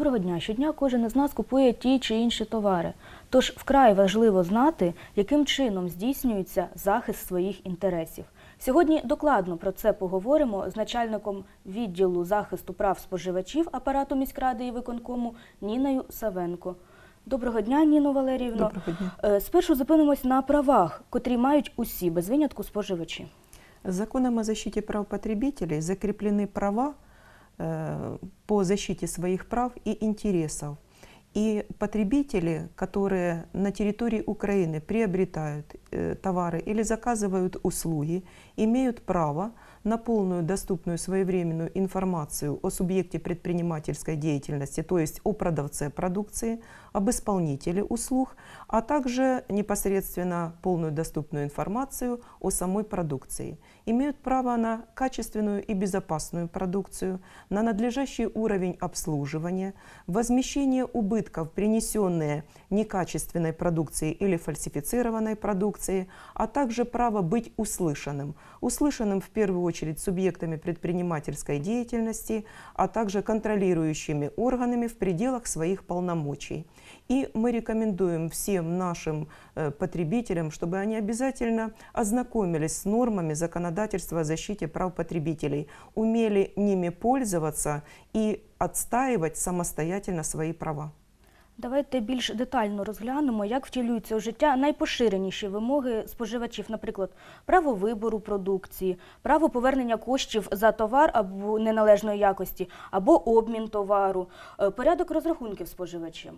Доброго дня. Щодня кожен із нас купує ті чи інші товари. Тож вкрай важливо знати, яким чином здійснюється захист своїх інтересів. Сьогодні докладно про це поговоримо з начальником відділу захисту прав споживачів апарату міськради і виконкому Ніною Савенко. Доброго дня, Ніно Валеріївно. Доброго дня. Е, Спершу зупинимось на правах, котрі мають усі без винятку споживачі. Законом о защите прав потребителей закреплены права по защите своих прав и интересов. И потребители, которые на территории Украины приобретают э, товары или заказывают услуги, имеют право на полную доступную своевременную информацию о субъекте предпринимательской деятельности, то есть о продавце продукции, об исполнителе услуг, а также непосредственно полную доступную информацию о самой продукции. Имеют право на качественную и безопасную продукцию, на надлежащий уровень обслуживания, возмещение убытков, принесенные некачественной продукцией или фальсифицированной продукцией, а также право быть услышанным. Услышанным в первую очередь субъектами предпринимательской деятельности, а также контролирующими органами в пределах своих полномочий. И мы рекомендуем всем нашим э, потребителям, чтобы они обязательно ознакомились с нормами законодательства о защите прав потребителей, умели ними пользоваться и отстаивать самостоятельно свои права. Давайте більш детально розглянемо, як втілюються у життя найпоширеніші вимоги споживачів, наприклад, право вибору продукції, право повернення коштів за товар або неналежної якості, або обмін товару, е, порядок розрахунків споживачем.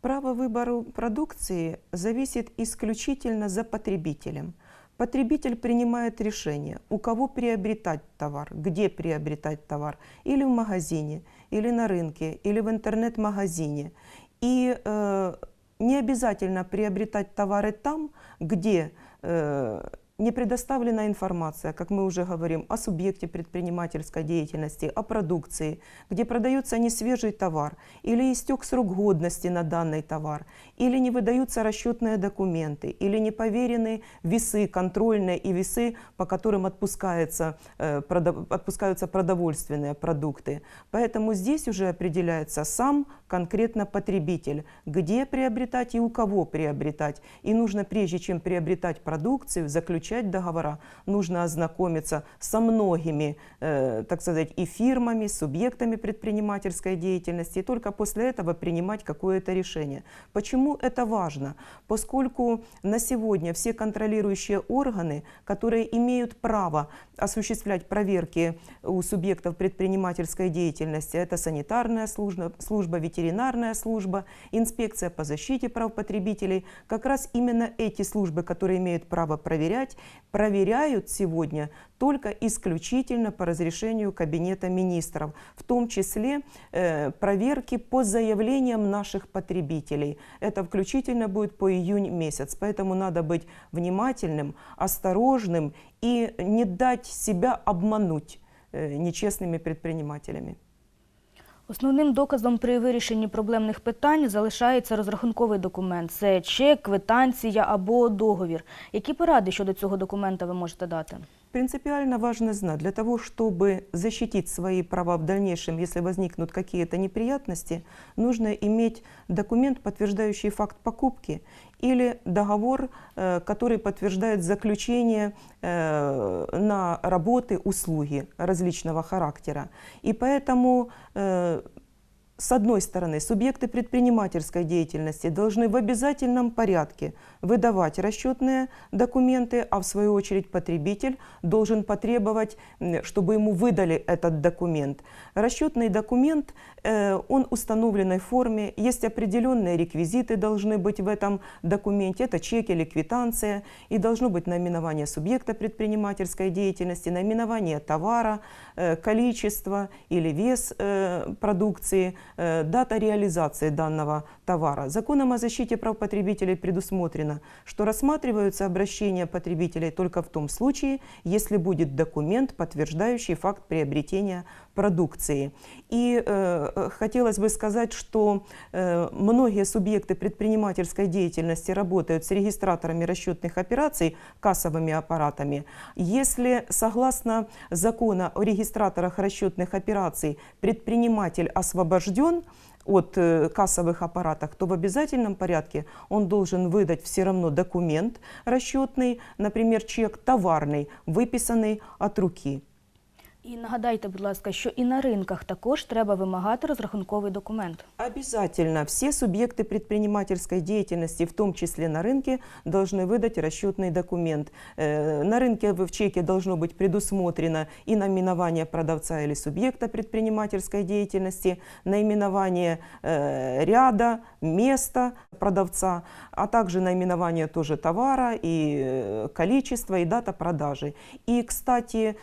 Право выбора продукции зависит исключительно за потребителем. Потребитель принимает решение, у кого приобретать товар, где приобретать товар, или в магазине, или на рынке, или в интернет-магазине. И э, не обязательно приобретать товары там, где э, не предоставлена информация, как мы уже говорим, о субъекте предпринимательской деятельности, о продукции, где продается несвежий товар, или истек срок годности на данный товар, или не выдаются расчетные документы, или не поверены весы, контрольные и весы, по которым отпускается, э, прода- отпускаются продовольственные продукты. Поэтому здесь уже определяется сам конкретно потребитель, где приобретать и у кого приобретать. И нужно, прежде чем приобретать продукцию, заключать договора, нужно ознакомиться со многими, э, так сказать, и фирмами, субъектами предпринимательской деятельности, и только после этого принимать какое-то решение. Почему это важно? Поскольку на сегодня все контролирующие органы, которые имеют право осуществлять проверки у субъектов предпринимательской деятельности, это санитарная служба, служба ветеринарная служба, инспекция по защите прав потребителей, как раз именно эти службы, которые имеют право проверять, проверяют сегодня только исключительно по разрешению Кабинета министров, в том числе э, проверки по заявлениям наших потребителей. Это включительно будет по июнь месяц, поэтому надо быть внимательным, осторожным и не дать себя обмануть э, нечестными предпринимателями. Основним доказом при вирішенні проблемних питань залишається розрахунковий документ. Це чек, квитанція або договір. Які поради щодо цього документа ви можете дати? Принципиально важно знать, для того, чтобы защитить свои права в дальнейшем, если возникнут какие-то неприятности, нужно иметь документ, подтверждающий факт покупки, или договор, э, который подтверждает заключение э, на работы, услуги различного характера. И поэтому э, с одной стороны, субъекты предпринимательской деятельности должны в обязательном порядке выдавать расчетные документы, а в свою очередь потребитель должен потребовать, чтобы ему выдали этот документ. Расчетный документ, э, он установленной форме, есть определенные реквизиты должны быть в этом документе, это чек или квитанция, и должно быть наименование субъекта предпринимательской деятельности, наименование товара, э, количество или вес э, продукции, дата реализации данного товара. Законом о защите прав потребителей предусмотрено, что рассматриваются обращения потребителей только в том случае, если будет документ, подтверждающий факт приобретения продукции. И э, хотелось бы сказать, что э, многие субъекты предпринимательской деятельности работают с регистраторами расчетных операций, кассовыми аппаратами. Если согласно закона о регистраторах расчетных операций предприниматель освобожден от э, кассовых аппаратах, то в обязательном порядке он должен выдать все равно документ расчетный, например, чек товарный, выписанный от руки. І нагадайте, будь ласка, що і на ринках також треба вимагати розрахунковий документ. Обязательно все субъекты предпринимательской деятельности, в том числе на рынке, должны выдать расчетный документ. Э, На рынке в чеке должно быть предусмотрено и наименование продавца или субъекта предпринимательской деятельности, наименование э, ряда, места продавца, а также наименование тоже товара и э, количество и дата продажи. И, кстати,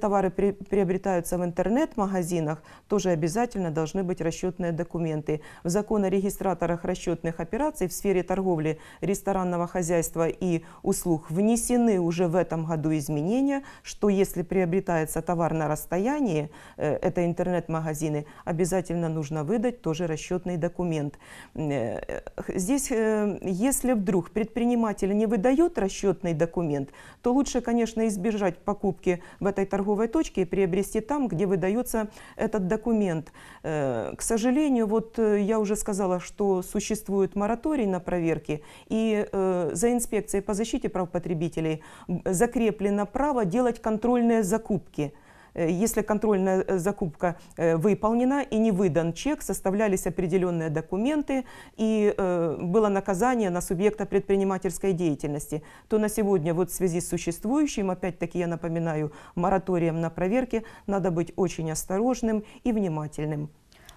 товары при- приобретаются в интернет-магазинах, тоже обязательно должны быть расчетные документы. В закон о регистраторах расчетных операций в сфере торговли, ресторанного хозяйства и услуг внесены уже в этом году изменения, что если приобретается товар на расстоянии, э, это интернет-магазины, обязательно нужно выдать тоже расчетный документ. Э, Здесь, э, если вдруг предприниматель не выдает расчетный документ, то лучше, конечно, избежать покупки в этой торговой точке и приобрести там, где выдается этот документ. Э, К сожалению, вот э, я уже сказала, что существует мораторий на проверки, и э, за инспекцией по защите прав потребителей закреплено право делать контрольные закупки. Э, Если контрольная э, закупка э, выполнена и не выдан чек, составлялись определенные документы и было наказание на субъекта предпринимательской деятельности, то на сегодня вот в связи с существующим, опять-таки я напоминаю, мораторием на проверки, надо быть очень осторожным и внимательным.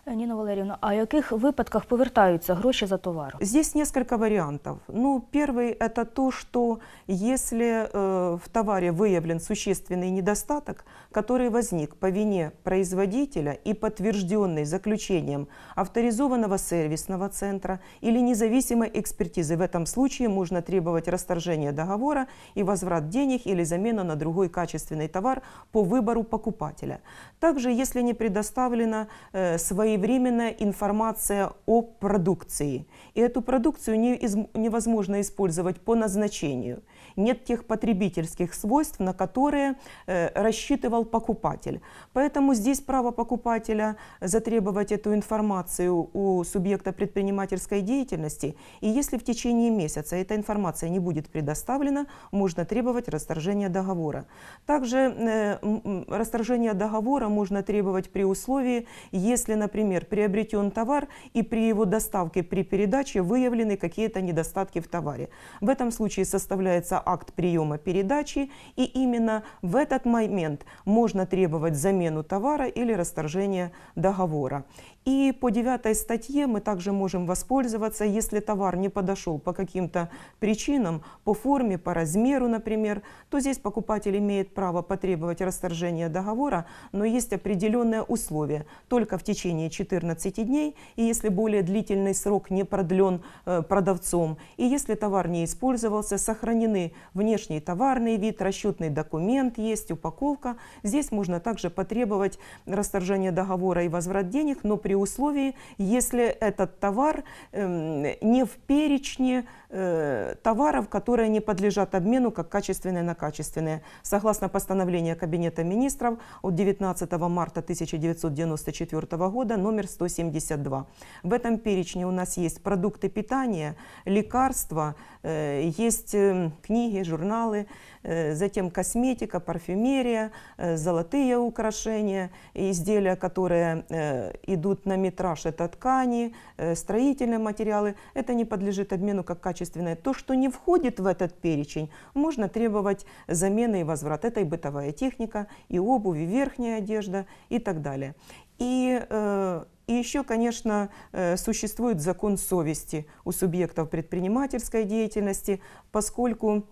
Е, Ніна Валерівна, а в яких випадках повертаються гроші за товар? Здесь несколько вариантов. Ну, первый это то, что если э, в товаре выявлен существенный недостаток, который возник по вине производителя и подтвержденный заключением авторизованного сервисного центра или независимой экспертизы, в этом случае можно требовать расторжения договора и возврат денег или замену на другой качественный товар по выбору покупателя. Также, если не предоставлена э, своевременная информация о продукции, и эту продукцию не из- невозможно использовать по назначению, нет тех потребительских свойств, на которые э, рассчитывал покупатель. Поэтому здесь право покупателя затребовать эту информацию у субъекта предпринимательской деятельности, и если в течение месяца эта информация не будет предоставлена, можно требовать расторжения договора. Также э, расторжение договора можно требовать при условии, если, например, приобретен товар и при его доставке, при передаче выявлены какие-то недостатки в товаре. В этом случае составляется акт приема передачи, и именно в этот момент можно требовать замену товара или расторжение договора. И по девятой статье мы также можем воспользоваться, если товар не подошел по каким-то причинам, по форме, по размеру, например, то здесь покупатель имеет право потребовать расторжения договора, но есть определенные условия. Только в течение 14 дней, и если более длительный срок не продлен э, продавцом, и если товар не использовался, сохранены внешний товарный вид, расчетный документ есть, упаковка. Здесь можно также потребовать расторжения договора и возврат денег, но при условии, если этот товар эм, не в перечне э, товаров, которые не подлежат обмену как качественные на качественные. Согласно постановлению Кабинета министров от 19 марта 1994 года номер 172. В этом перечне у нас есть продукты питания, лекарства, есть э, книги, журналы, э, затем косметика, парфюмерия, э, золотые украшения, изделия, которые э, идут на метраж, это ткани, э, строительные материалы. Это не подлежит обмену как качественное. То, что не входит в этот перечень, можно требовать замены и возврат. Это и бытовая техника, и обувь, и верхняя одежда и так далее. И, э, и еще, конечно, э, существует закон совести у субъектов предпринимательской деятельности, поскольку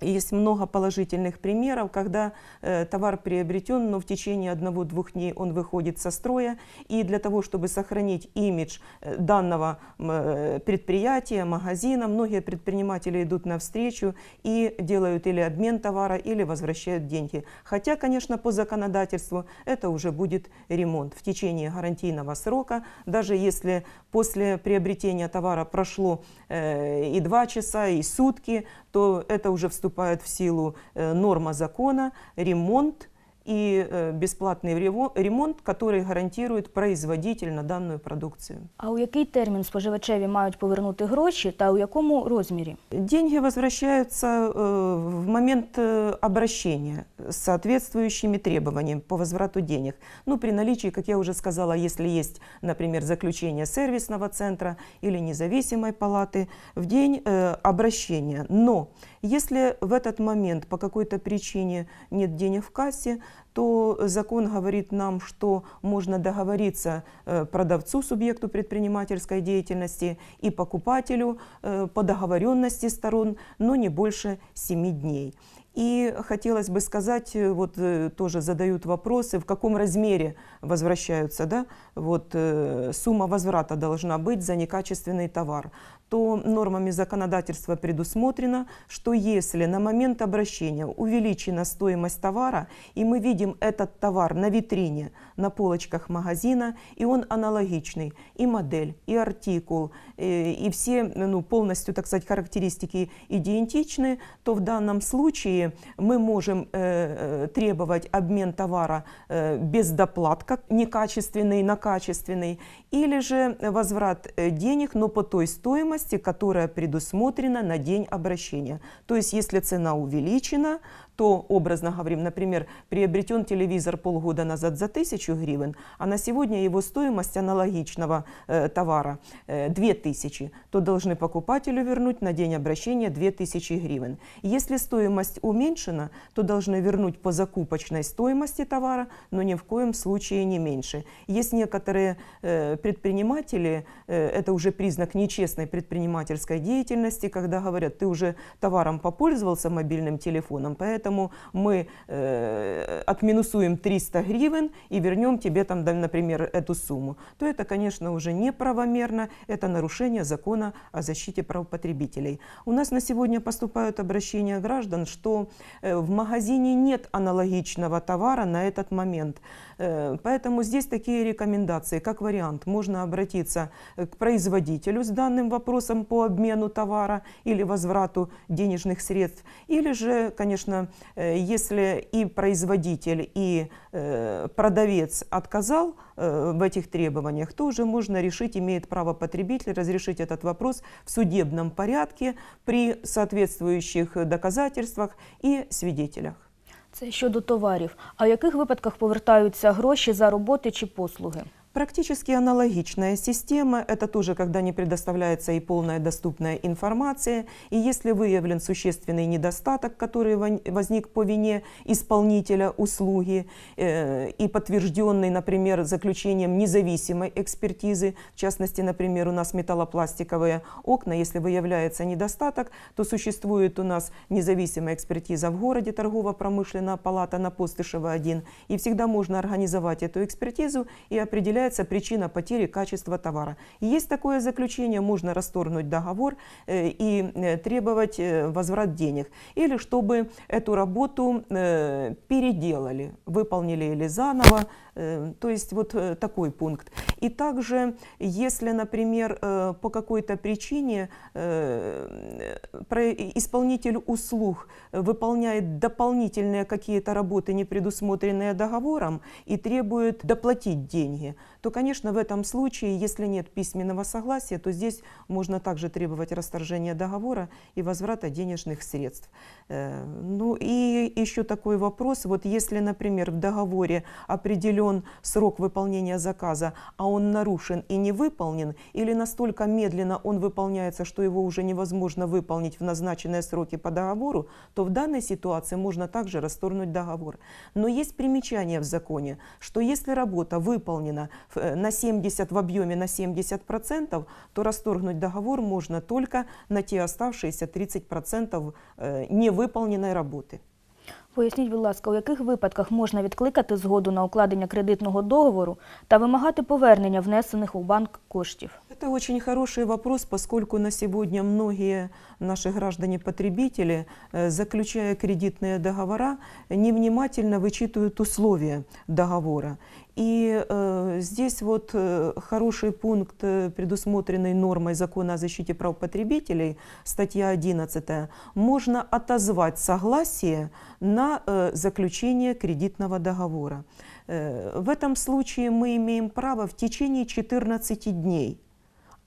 есть много положительных примеров, когда э, товар приобретен, но в течение одного-двух дней он выходит со строя. И для того, чтобы сохранить имидж э, данного э, предприятия, магазина, многие предприниматели идут навстречу и делают или обмен товара, или возвращают деньги. Хотя, конечно, по законодательству это уже будет ремонт в течение гарантийного срока. Даже если после приобретения товара прошло э, и два часа, и сутки, то это уже вступает в силу э, норма закона, ремонт, и э, бесплатный рево- ремонт, который гарантирует производитель на данную продукцию. А у який термін споживачеві мають повернути гроші та у якому розмірі? Деньги возвращаются э, в момент э, обращения с соответствующими требованиями по возврату денег. Ну, при наличии, как я уже сказала, если есть, например, заключение сервисного центра или независимой палаты в день э, обращения. Но если в этот момент по какой-то причине нет денег в кассе, то закон говорит нам, что можно договориться э, продавцу, субъекту предпринимательской деятельности и покупателю э, по договоренности сторон, но не больше 7 дней. И хотелось бы сказать, э, вот э, тоже задают вопросы, в каком размере возвращаются, да, вот э, сумма возврата должна быть за некачественный товар. То нормами законодательства предусмотрено, что если на момент обращения увеличена стоимость товара, и мы видим этот товар на витрине, на полочках магазина, и он аналогичный, и модель, и артикул, и все ну, полностью, так сказать, характеристики идентичны, то в данном случае мы можем э, э, требовать обмен товара э, без доплат, как некачественный на качественный, или же возврат э, денег, но по той стоимости, которая предусмотрена на день обращения. То есть, если цена увеличена, то, образно говорим, например, приобретен телевизор полгода назад за 1000 гривен, а на сегодня его стоимость аналогичного э, товара э, 2000, то должны покупателю вернуть на день обращения 2000 гривен. Если стоимость уменьшена, то должны вернуть по закупочной стоимости товара, но ни в коем случае не меньше. Есть некоторые э, предприниматели, э, это уже признак нечестной предпринимательской деятельности, когда говорят, ты уже товаром попользовался мобильным телефоном, поэтому мы э, отминусуем 300 гривен и вернем тебе там, например, эту сумму, то это, конечно, уже неправомерно, это нарушение закона о защите прав потребителей. У нас на сегодня поступают обращения граждан, что э, в магазине нет аналогичного товара на этот момент. Э, Поэтому здесь такие рекомендации. Как вариант, можно обратиться э, к производителю с данным вопросом по обмену товара или возврату денежных средств. Или же, конечно, если и производитель, и э, продавец отказал э, в этих требованиях, то уже можно решить, имеет право потребитель разрешить этот вопрос в судебном порядке при соответствующих доказательствах и свидетелях. Це щодо товарів. А в яких випадках повертаються гроші за роботи чи послуги? Практически аналогичная система. Это тоже, когда не предоставляется и полная доступная информация. И если выявлен существенный недостаток, который возник по вине исполнителя услуги э, и подтвержденный, например, заключением независимой экспертизы, в частности, например, у нас металлопластиковые окна, если выявляется недостаток, то существует у нас независимая экспертиза в городе, торгово-промышленная палата на Постышева 1, и всегда можно организовать эту экспертизу и определяется причина потери качества товара. Есть такое заключение, можно расторгнуть договор э, и э, требовать э, возврат денег. Или чтобы эту работу переделали, выполнили или заново, то есть вот такой пункт. И также, если, например, по какой-то причине исполнитель услуг выполняет дополнительные какие-то работы, не предусмотренные договором, и требует доплатить деньги, то, конечно, в этом случае, если нет письменного согласия, то здесь можно также требовать расторжения договора и возврата денежных средств. Э, Ну и еще такой вопрос, вот если, например, в договоре определен срок выполнения заказа, а он нарушен и не выполнен, или настолько медленно он выполняется, что его уже невозможно выполнить в назначенные сроки по договору, то в данной ситуации можно также расторгнуть договор. Но есть примечание в законе, что если работа выполнена на 70, в объеме на 70%, то расторгнуть договор можно только на те оставшиеся 30% э, невыполненной работы. Поясніть, будь ласка, у яких випадках можна відкликати згоду на укладення кредитного договору та вимагати повернення внесених у банк коштів? Это очень хороший вопрос, поскольку на сегодня многие наши граждане-потребители, э, заключая кредитные договора, невнимательно вычитывают условия договора. И э, здесь вот э, хороший пункт, э, предусмотренный нормой закона о защите прав потребителей, статья 11, можно отозвать согласие на э, заключение кредитного договора. Э, В этом случае мы имеем право в течение 14 дней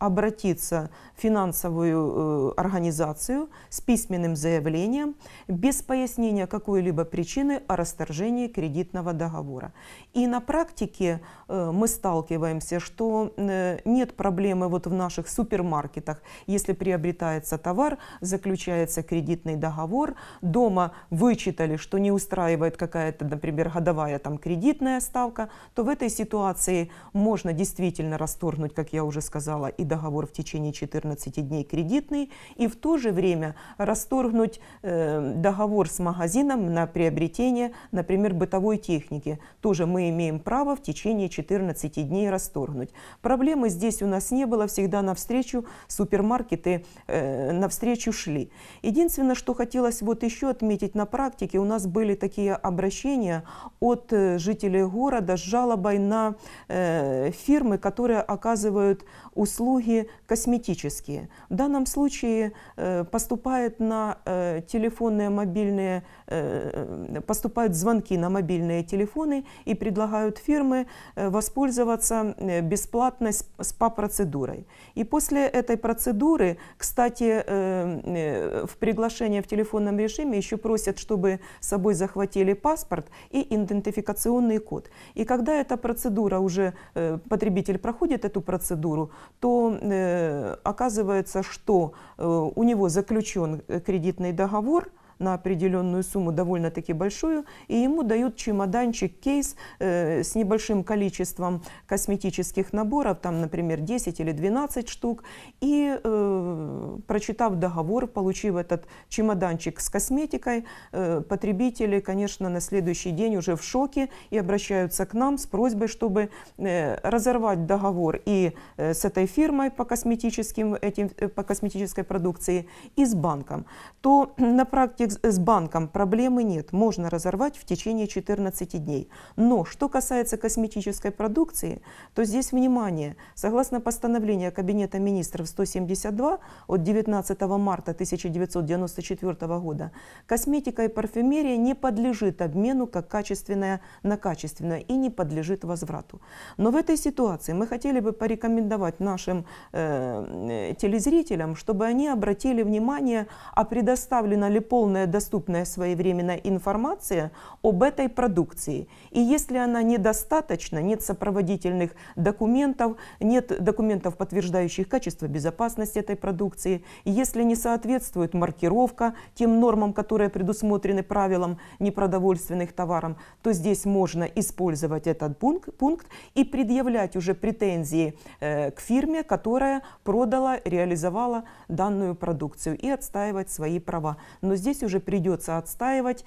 обратиться в финансовую э, организацию с письменным заявлением без пояснения какой-либо причины о расторжении кредитного договора. И на практике э, мы сталкиваемся, что э, нет проблемы вот в наших супермаркетах, если приобретается товар, заключается кредитный договор, дома вычитали, что не устраивает какая-то, например, годовая там кредитная ставка, то в этой ситуации можно действительно расторгнуть, как я уже сказала, и договор в течение 14 дней кредитный, и в то же время расторгнуть э, договор с магазином на приобретение, например, бытовой техники. Тоже мы имеем право в течение 14 дней расторгнуть. Проблемы здесь у нас не было, всегда навстречу супермаркеты э, навстречу шли. Единственное, что хотелось вот еще отметить на практике, у нас были такие обращения от э, жителей города с жалобой на фирмы, которые оказывают услуги косметические. В данном случае э, поступает на э, телефонные мобильные, поступают звонки на мобильные телефоны и предлагают фирмы э, воспользоваться э, бесплатной сп- СПА-процедурой. И после этой процедуры, кстати, э, э, в приглашении в телефонном режиме еще просят, чтобы с собой захватили паспорт и идентификационный код. И когда эта процедура уже, э, потребитель проходит эту процедуру, то э, оказывается, что э, у него заключен э, кредитный договор на определенную сумму, довольно-таки большую, и ему дают чемоданчик, кейс э, с небольшим количеством косметических наборов, там, например, 10 или 12 штук, и э, прочитав договор, получив этот чемоданчик с косметикой, э, потребители, конечно, на следующий день уже в шоке и обращаются к нам с просьбой, чтобы э, разорвать договор и э, с этой фирмой по, косметическим, этим, э, по косметической продукции, и с банком. То на практике с- банком проблемы нет, можно разорвать в течение 14 дней. Но что касается косметической продукции, то здесь внимание. Согласно постановлению Кабинета министров 172 от 19 марта 1994 года, косметика и парфюмерия не подлежит обмену как качественная на качественное и не подлежит возврату. Но в этой ситуации мы хотели бы порекомендовать нашим э, э, телезрителям, чтобы они обратили внимание, а предоставлена ли полная доступная своевременная информация об этой продукции. И если она недостаточна, нет сопроводительных документов, нет документов, подтверждающих качество безопасности этой продукции, если не соответствует маркировка тем нормам, которые предусмотрены правилам непродовольственных товаров, то здесь можно использовать этот пункт, пункт и предъявлять уже претензии э, к фирме, которая продала, реализовала данную продукцию и отстаивать свои права. Но здесь уже придется отстаивать.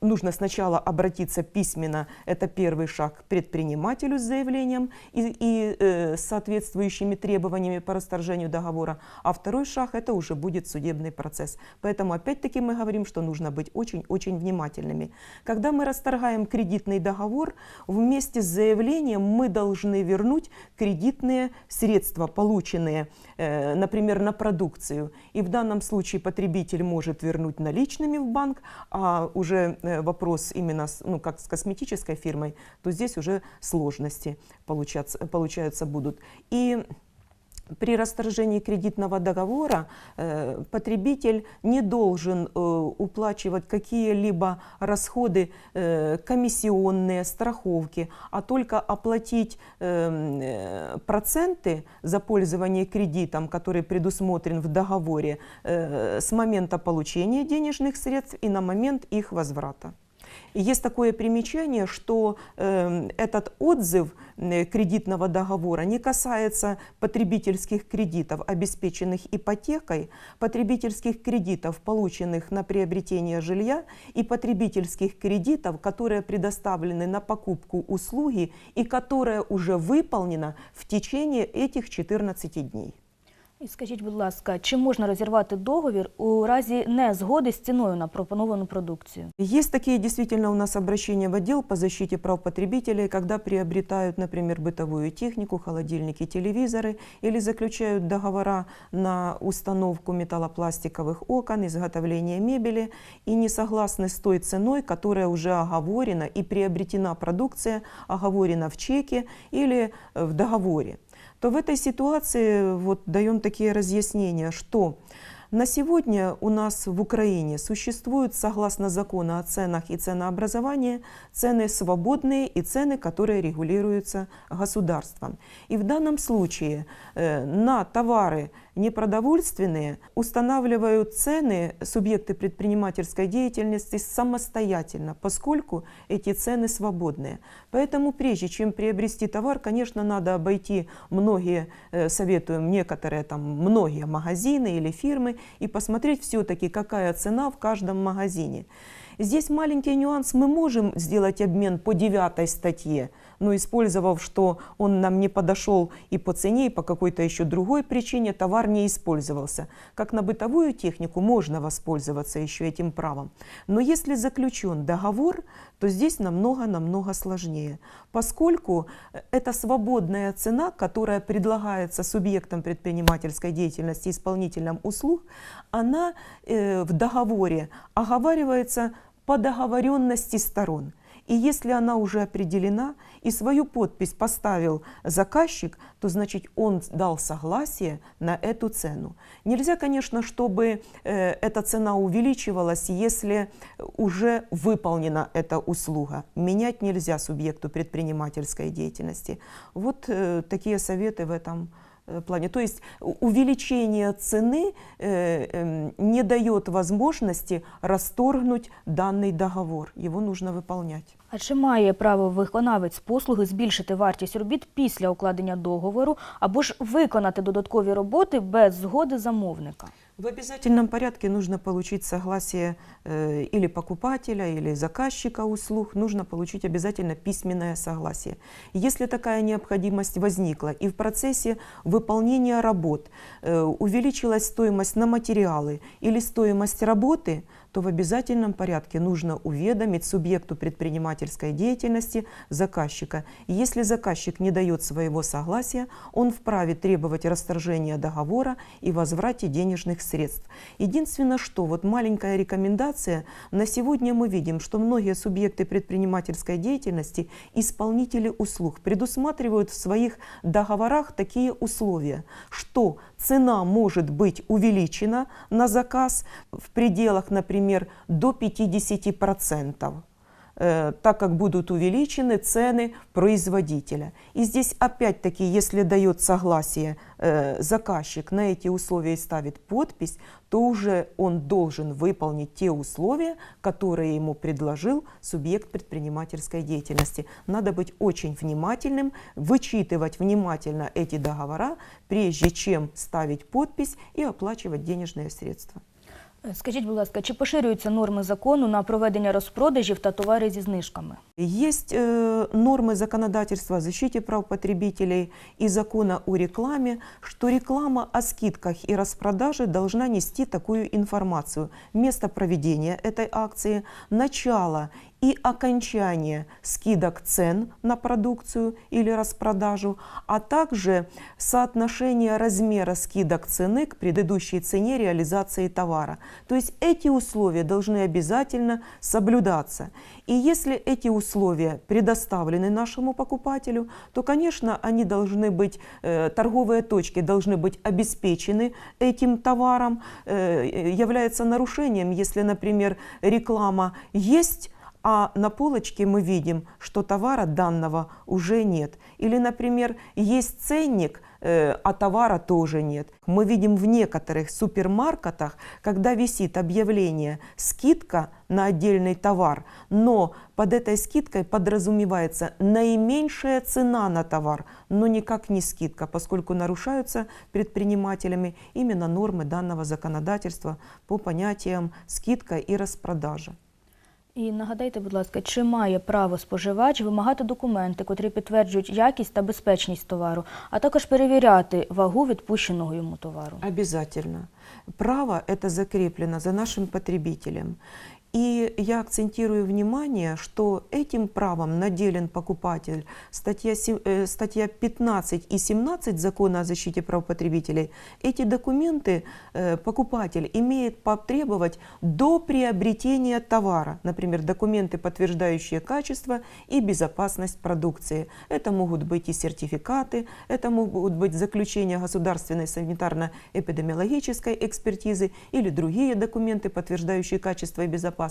Нужно сначала обратиться письменно, это первый шаг, к предпринимателю с заявлением и, и, э, соответствующими требованиями по расторжению договора, а второй шаг это уже будет судебный процесс. Поэтому опять-таки мы говорим, что нужно быть очень-очень внимательными. Когда мы расторгаем кредитный договор, вместе с заявлением мы должны вернуть кредитные средства, полученные, э, например, на продукцию. И в данном случае потребитель может вернуть наличными в банк, а уже э, вопрос именно с, ну, как с косметической фирмой, то здесь уже сложности получаться, получаются будут. И при расторжении кредитного договора э, потребитель не должен э, уплачивать какие-либо расходы э, комиссионные, страховки, а только оплатить э, э, проценты за пользование кредитом, который предусмотрен в договоре, э, с момента получения денежных средств и на момент их возврата. Есть такое примечание, что э, этот отзыв кредитного договора не касается потребительских кредитов, обеспеченных ипотекой, потребительских кредитов, полученных на приобретение жилья, и потребительских кредитов, которые предоставлены на покупку услуги и которая уже выполнена в течение этих 14 дней. І скажіть, будь ласка, чи можна розірвати договір у разі незгоди з ціною на пропоновану продукцію? Есть такие действительно у нас обращения в отдел по защите прав потребителей, когда приобретают, например, бытовую технику, холодильники, телевизоры или заключают договора на установку металлопластиковых окон, изготовление мебели и не согласны с той ценой, которая уже оговорена и приобретена продукция, оговорена в чеке или э, в договоре то в этой ситуации вот даем такие разъяснения, что на сегодня у нас в Украине существуют, согласно закону о ценах и ценообразовании, цены свободные и цены, которые регулируются государством. И в данном случае э, на товары непродовольственные устанавливают цены субъекты предпринимательской деятельности самостоятельно, поскольку эти цены свободные. Поэтому прежде чем приобрести товар, конечно, надо обойти многие, э, советуем некоторые там, многие магазины или фирмы и посмотреть все-таки, какая цена в каждом магазине. Здесь маленький нюанс. Мы можем сделать обмен по девятой статье, но использовав, что он нам не подошел и по цене, и по какой-то еще другой причине, товар не использовался. Как на бытовую технику можно воспользоваться еще этим правом. Но если заключен договор, то здесь намного-намного сложнее, поскольку это свободная цена, которая предлагается субъектам предпринимательской деятельности, исполнителям услуг, она э, в договоре оговаривается по договоренности сторон. И если она уже определена и свою подпись поставил заказчик, то значит он дал согласие на эту цену. Нельзя, конечно, чтобы э, эта цена увеличивалась, если уже выполнена эта услуга. Менять нельзя субъекту предпринимательской деятельности. Вот э, такие советы в этом э, плане. То есть увеличение цены э, эм, не дает возможности расторгнуть данный договор. Его нужно выполнять. А чи має право виконавець послуги збільшити вартість робіт після укладення договору або ж виконати додаткові роботи без згоди замовника? В обязательном порядке нужно получить согласие э, или покупателя, или заказчика услуг, нужно получить обязательно письменное согласие. Если такая необходимость возникла и в процессе выполнения работ э, увеличилась стоимость на материалы или стоимость работы, то в обязательном порядке нужно уведомить субъекту предпринимательской деятельности заказчика. И если заказчик не дает своего согласия, он вправе требовать расторжения договора и возврате денежных средств. Единственное, что вот маленькая рекомендация, на сегодня мы видим, что многие субъекты предпринимательской деятельности, исполнители услуг, предусматривают в своих договорах такие условия, что цена может быть увеличена на заказ в пределах, например, до 50%. э, так как будут увеличены цены производителя. И здесь опять-таки, если дает согласие э, заказчик на эти условия и ставит подпись, то уже он должен выполнить те условия, которые ему предложил субъект предпринимательской деятельности. Надо быть очень внимательным, вычитывать внимательно эти договора, прежде чем ставить подпись и оплачивать денежные средства. Е, Скажіть, будь ласка, чи поширюються норми закону на проведення розпродажів та товари зі знижками? Есть э, нормы законодательства о защите прав потребителей и закона о рекламе, что реклама о скидках и распродаже должна нести такую информацию. Место проведения этой акции, начало и окончание скидок цен на продукцию или распродажу, а также соотношение размера скидок цены к предыдущей цене реализации товара. То есть эти условия должны обязательно соблюдаться. И если эти условия предоставлены нашему покупателю, то, конечно, они должны быть, э, торговые точки должны быть обеспечены этим товаром. Э, является нарушением, если, например, реклама есть, а на полочке мы видим, что товара данного уже нет. Или, например, есть ценник, э, а товара тоже нет. Мы видим в некоторых супермаркетах, когда висит объявление «скидка на отдельный товар», но под этой скидкой подразумевается наименьшая цена на товар, но никак не скидка, поскольку нарушаются предпринимателями именно нормы данного законодательства по понятиям скидка и распродажа. І нагадайте, будь ласка, чи має право споживач вимагати документи, котрі підтверджують якість та безпечність товару, а також перевіряти вагу відпущеного йому товару? Обязательно. Право это закреплено за нашим потребителем. И я акцентирую внимание, что этим правом наделен покупатель. Статья, э, статья 15 и 17 Закона о защите прав потребителей. Эти документы э, покупатель имеет потребовать до приобретения товара. Например, документы, подтверждающие качество и безопасность продукции. Это могут быть и сертификаты, это могут быть заключения государственной санитарно-эпидемиологической экспертизы или другие документы, подтверждающие качество и безопасность.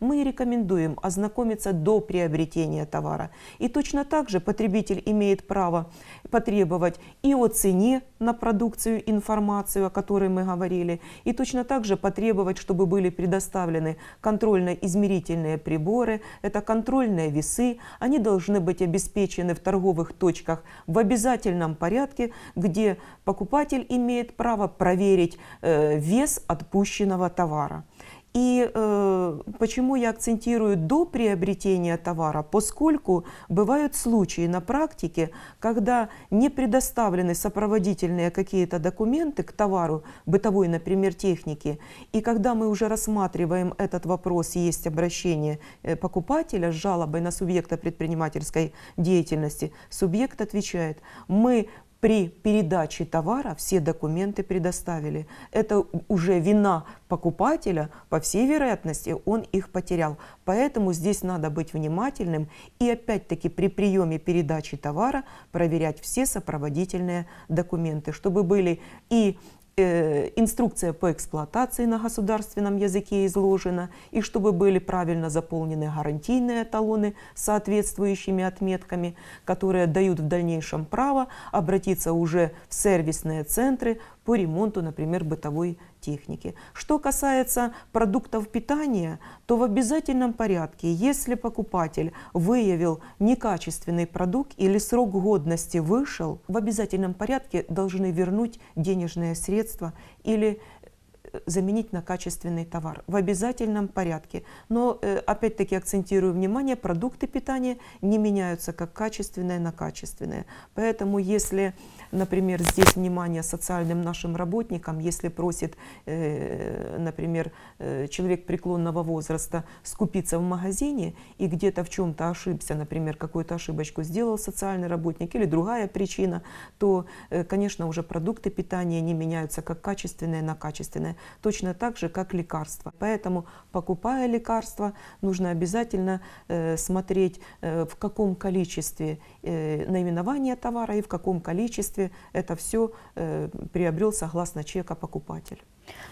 Мы рекомендуем ознакомиться до приобретения товара. И точно так же потребитель имеет право потребовать и о цене на продукцию информацию, о которой мы говорили, и точно так же потребовать, чтобы были предоставлены контрольно-измерительные приборы, это контрольные весы, они должны быть обеспечены в торговых точках в обязательном порядке, где покупатель имеет право проверить э, вес отпущенного товара. И э, почему я акцентирую до приобретения товара, поскольку бывают случаи на практике, когда не предоставлены сопроводительные какие-то документы к товару бытовой, например, техники, и когда мы уже рассматриваем этот вопрос, есть обращение э, покупателя с жалобой на субъекта предпринимательской деятельности, субъект отвечает, мы при передаче товара все документы предоставили. Это уже вина покупателя, по всей вероятности, он их потерял. Поэтому здесь надо быть внимательным и опять-таки при приеме передачи товара проверять все сопроводительные документы, чтобы были и инструкция по эксплуатации на государственном языке изложена, и чтобы были правильно заполнены гарантийные талоны с соответствующими отметками, которые дают в дальнейшем право обратиться уже в сервисные центры по ремонту, например, бытовой техники. Что касается продуктов питания, то в обязательном порядке, если покупатель выявил некачественный продукт или срок годности вышел, в обязательном порядке должны вернуть денежные средства или заменить на качественный товар в обязательном порядке. Но э, опять-таки акцентирую внимание, продукты питания не меняются как качественные на качественные. Поэтому если, например, здесь внимание социальным нашим работникам, если просит, э, например, э, человек преклонного возраста скупиться в магазине и где-то в чем-то ошибся, например, какую-то ошибочку сделал социальный работник или другая причина, то, конечно, уже продукты питания не меняются как качественные на качественные, точно так же, как лекарства. Поэтому, покупая лекарства, нужно обязательно э, смотреть, э, в каком количестве э, наименование товара и в каком количестве это все э, приобрел согласно чека покупатель.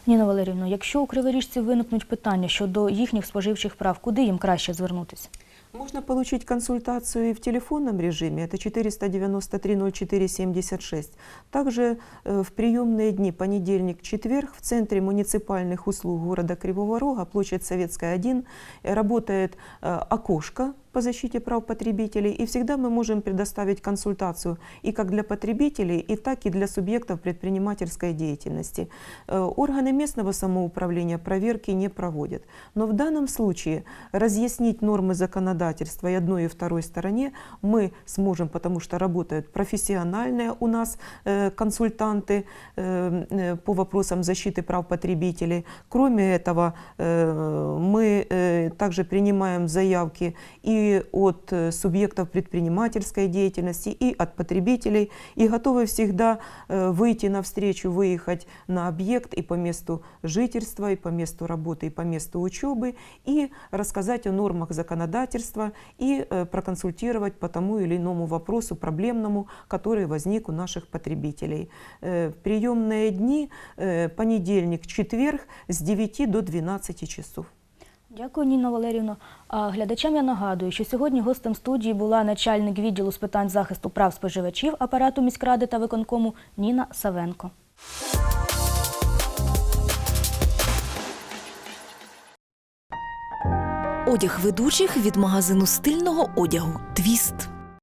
Ніна Валерівна, якщо у криворіжці виникнуть питання щодо їхніх споживчих прав, куди їм краще звернутися? Можно получить консультацию и в телефонном режиме, это 493-04-76. Также э, в приемные дни, понедельник, четверг, в Центре муниципальных услуг города Кривого Рога, площадь Советская, 1, э, работает э, окошко по защите прав потребителей, и всегда мы можем предоставить консультацию и как для потребителей, и так и для субъектов предпринимательской деятельности. Э, Органы местного самоуправления проверки не проводят. Но в данном случае разъяснить нормы законодательства и одной и второй стороне мы сможем, потому что работают профессиональные у нас э, консультанты э, по вопросам защиты прав потребителей. Кроме этого, мы также принимаем заявки и от э, субъектов предпринимательской деятельности, и от потребителей, и готовы всегда э, выйти навстречу, выехать на объект и по месту жительства, и по месту работы, и по месту учебы, и рассказать о нормах законодательства, и э, проконсультировать по тому или иному вопросу проблемному, который возник у наших потребителей. Приемные дни понедельник, четверг с 9 до 12 часов. Дякую, Ніна Валерівна. Глядачам я нагадую, що сьогодні гостем студії була начальник відділу з питань захисту прав споживачів апарату міськради та виконкому Ніна Савенко. Одяг ведучих від магазину стильного одягу Твіст.